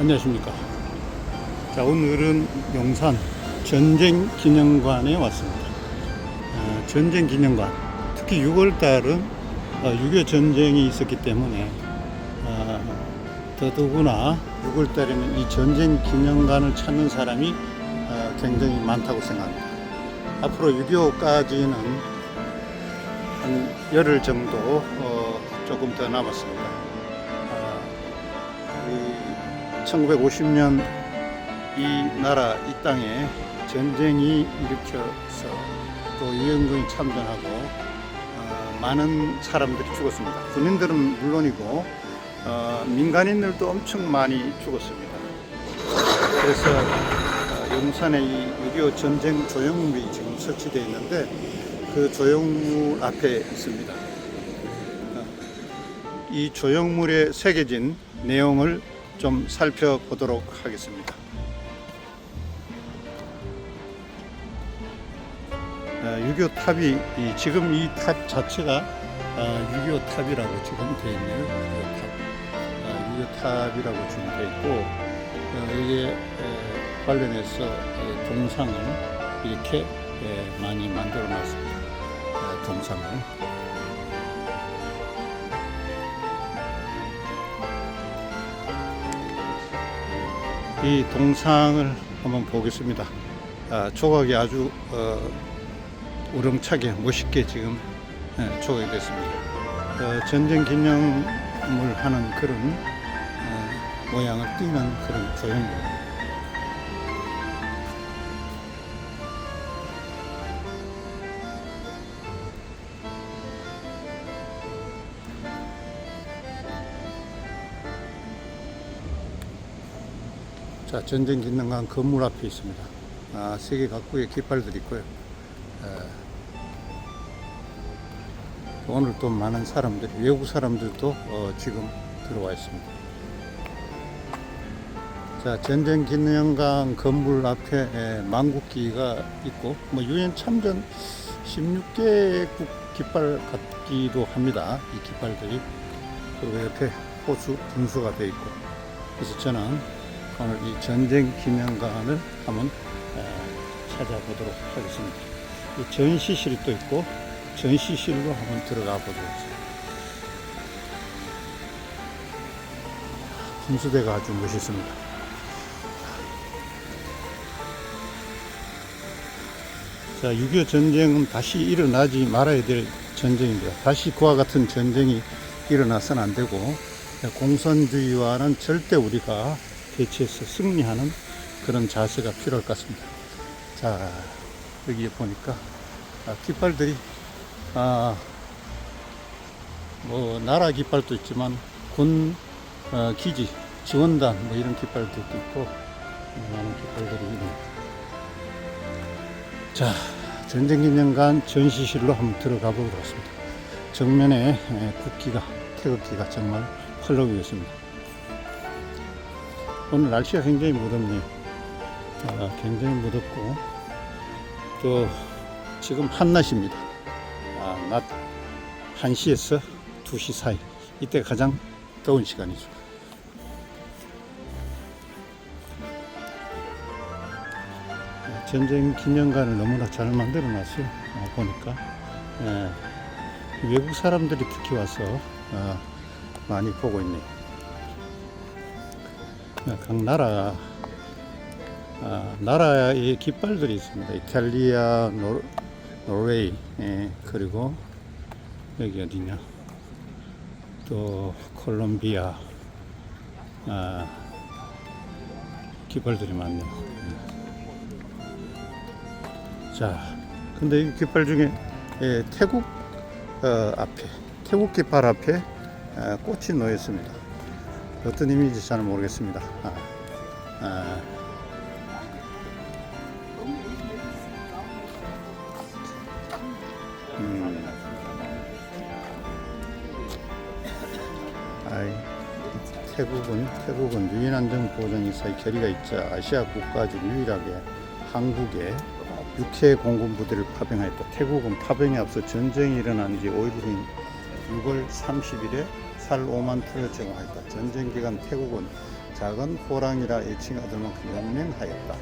안녕하십니까. 자, 오늘은 용산 전쟁 기념관에 왔습니다. 어, 전쟁 기념관, 특히 6월 달은 6.25 전쟁이 있었기 때문에 어, 더더구나 6월 달에는 이 전쟁 기념관을 찾는 사람이 어, 굉장히 많다고 생각합니다. 앞으로 6.25까지는 한 열흘 정도 어, 조금 더 남았습니다. 1950년 이 나라 이 땅에 전쟁이 일으켜서 또 이영군이 참전하고 어, 많은 사람들이 죽었습니다. 군인들은 물론이고 어, 민간인들도 엄청 많이 죽었습니다. 그래서 어, 용산에 이6.25 전쟁 조형물이 지금 설치되어 있는데 그 조형물 앞에 있습니다. 어, 이 조형물에 새겨진 내용을 좀 살펴보도록 하겠습니다. 어, 6.25 탑이 이- 지금 이 탑 자체가 어, 6.25 탑이라고 지금 되어 있네요. 6.25 탑. 어, 6.25 탑이라고 지금 되어 있고 어, 이게 에, 관련해서 에, 동상을 이렇게 에, 많이 만들어 놨습니다. 어, 동상을. 이 동상을 한번 보겠습니다. 아, 조각이 아주 어, 우렁차게 멋있게 지금 예, 조각이 됐습니다. 어, 전쟁 기념을 하는 그런 어, 모양을 띠는 그런 조형입니다. 자, 전쟁 기념관 건물 앞에 있습니다. 아, 세계 각국의 깃발들이 있고요. 에, 오늘 또 많은 사람들이, 외국 사람들도 어, 지금 들어와 있습니다. 자, 전쟁 기념관 건물 앞에 에, 망국기가 있고, 뭐, 유엔 참전 16개국 깃발 같기도 합니다. 이 깃발들이. 그리고 옆에 호수 분수가 되어 있고. 그래서 저는 오늘 이 전쟁 기념관을 한번 에, 찾아보도록 하겠습니다. 이 전시실이 또 있고 전시실로 한번 들어가 보도록 하겠습니다. 분수대가 아주 멋있습니다. 자, 6.25 전쟁은 다시 일어나지 말아야 될 전쟁입니다. 다시 그와 같은 전쟁이 일어나서는 안 되고 공산주의와는 절대 우리가 대치해서 승리하는 그런 자세가 필요할 것 같습니다. 자, 여기 보니까 아, 깃발들이 아, 뭐 나라 깃발도 있지만 군 어, 기지 지원단 뭐 이런 깃발도 있고 많은 깃발들이 있네요. 자, 전쟁기념관 전시실로 한번 들어가 보도록 하겠습니다. 정면에 에, 국기가 태극기가 정말 펄럭이고 있습니다. 오늘 날씨가 굉장히 무덥네요. 아, 굉장히 무덥고 또 지금 한낮입니다. 아, 낮 1시에서 2시 사이 이때 가장 더운 시간이죠. 아, 전쟁 기념관을 너무나 잘 만들어 놨어요. 아, 보니까 예, 외국 사람들이 특히 와서 아, 많이 보고 있네요. 각 나라 아, 나라의 깃발들이 있습니다. 이탈리아, 노, 노르웨이, 예, 그리고 여기 어디냐? 또 콜롬비아 아, 깃발들이 많네요. 예. 자, 근데 이 깃발 중에 예, 태국 어, 앞에 태국 깃발 앞에 아, 꽃이 놓여 있습니다. 어떤 의미인지 잘 모르겠습니다. 아, 아. 음. 아이, 태국은 태국은 유엔 안전 보장이사의 결의가 있자 아시아 국가 중 유일하게 한국에 육해 공군 부대를 파병하였다. 태국은 파병에 앞서 전쟁이 일어난 지 5일 후인 6월 30일에 살 5만 표를 제공하였다. 전쟁 기간 태국은 작은 호랑이라 애칭하들 만큼 연맹하였다.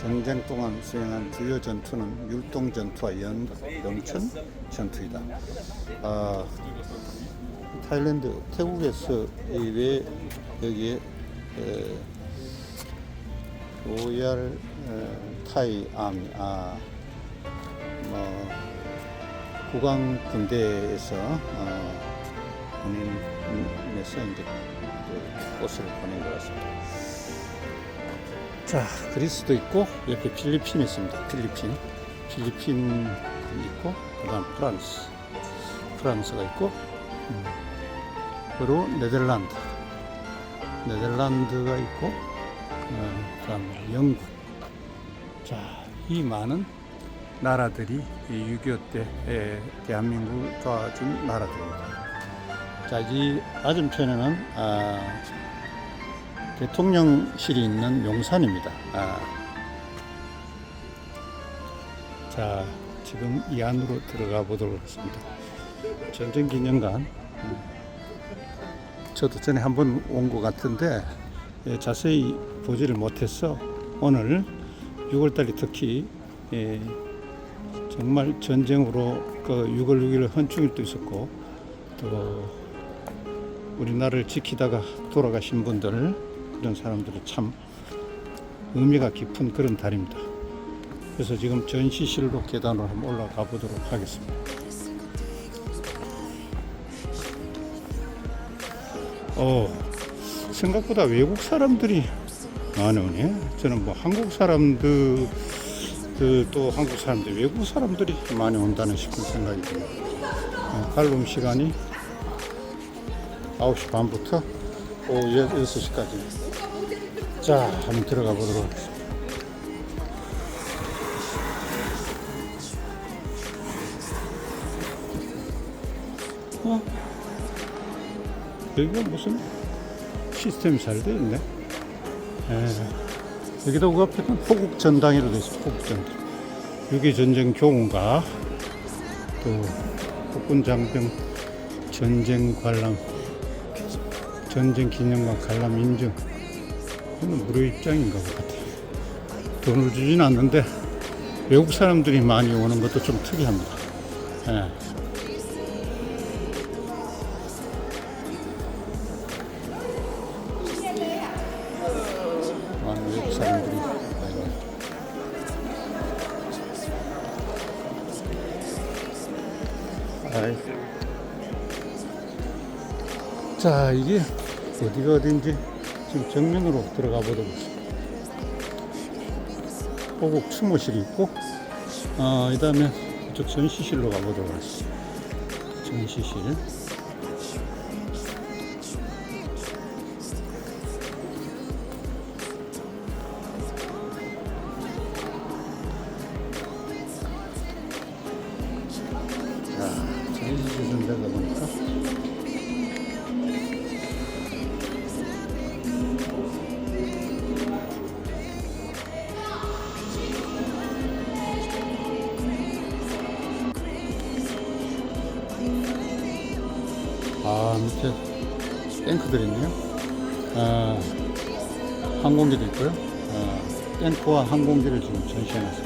전쟁 동안 수행한 주요 전투는 율동 전투와 연, 영천 전투이다. 아, 타일랜드, 태국에서 이외 여기에 에, 로얄 에, 타이 아미, 아, 뭐 국왕 군대에서 어, 군인에서 이제 그 꽃을 보낸 것 같습니다. 자, 그리스도 있고 옆에 필리핀이 있습니다. 필리핀, 필리핀 있고 그다음 프랑스, 프랑스가 있고 음, 그리고 네덜란드, 네덜란드가 있고 어, 그다음 영국. 자, 이 많은 나라들이 6.25때 에, 대한민국을 도와준 나라들입니다. 자, 이 맞은편에는 아, 대통령실이 있는 용산입니다. 아, 자, 지금 이 안으로 들어가 보도록 하겠습니다. 전쟁기념관. 음, 저도 전에 한번 온 것 같은데 예, 자세히 보지를 못해서 오늘 6월달이 특히 예, 정말 전쟁으로 그 6월 6일 헌충일도 있었고 또 우리나라를 지키다가 돌아가신 분들 그런 사람들이 참 의미가 깊은 그런 달입니다. 그래서 지금 전시실로 계단으로 한번 올라가 보도록 하겠습니다. 어, 생각보다 외국 사람들이 많이 오네. 저는 뭐 한국 사람들 그또 한국 사람들 외국 사람들이 많이 온다는 싶은 생각이 듭니다. 어, 발룸 시간이 9시 반부터 오후 6시까지. 자, 한번 들어가 보도록 하겠습니다. 어? 여기가 무슨 시스템이 잘 되어 있네. 예. 여기다 그 앞에는 호국 전당이라고 되어 있어. 호국 전당. 6.2 전쟁 교훈과 또 국군 장병 전쟁 관람 전쟁 기념관 관람 인증 이는 무료 입장인가 보 같아요. 돈을 주진 않는데 외국 사람들이 많이 오는 것도 좀 특이합니다. 예. 자, 이게 어디가 어딘지 지금 정면으로 들어가 보도록 하겠습니다. 호국 추모실이 있고, 어, 이 다음에 이쪽 전시실로 가보도록 하겠습니다. 전시실. 아, 밑에 탱크들 있네요. 아, 항공기도 있고요. 아, 탱크와 항공기를 지금 전시해놨습니다.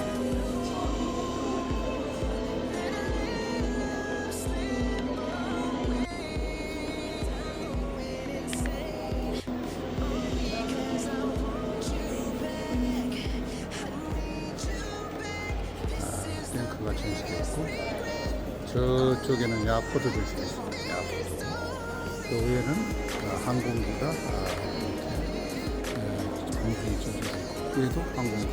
저쪽에는 야포도 전시되어 있습니다. 야포도. 그 위에는 아, 항공기가 아, 이렇게 에, 공중에 쪄져 있고, 위에도 항공기.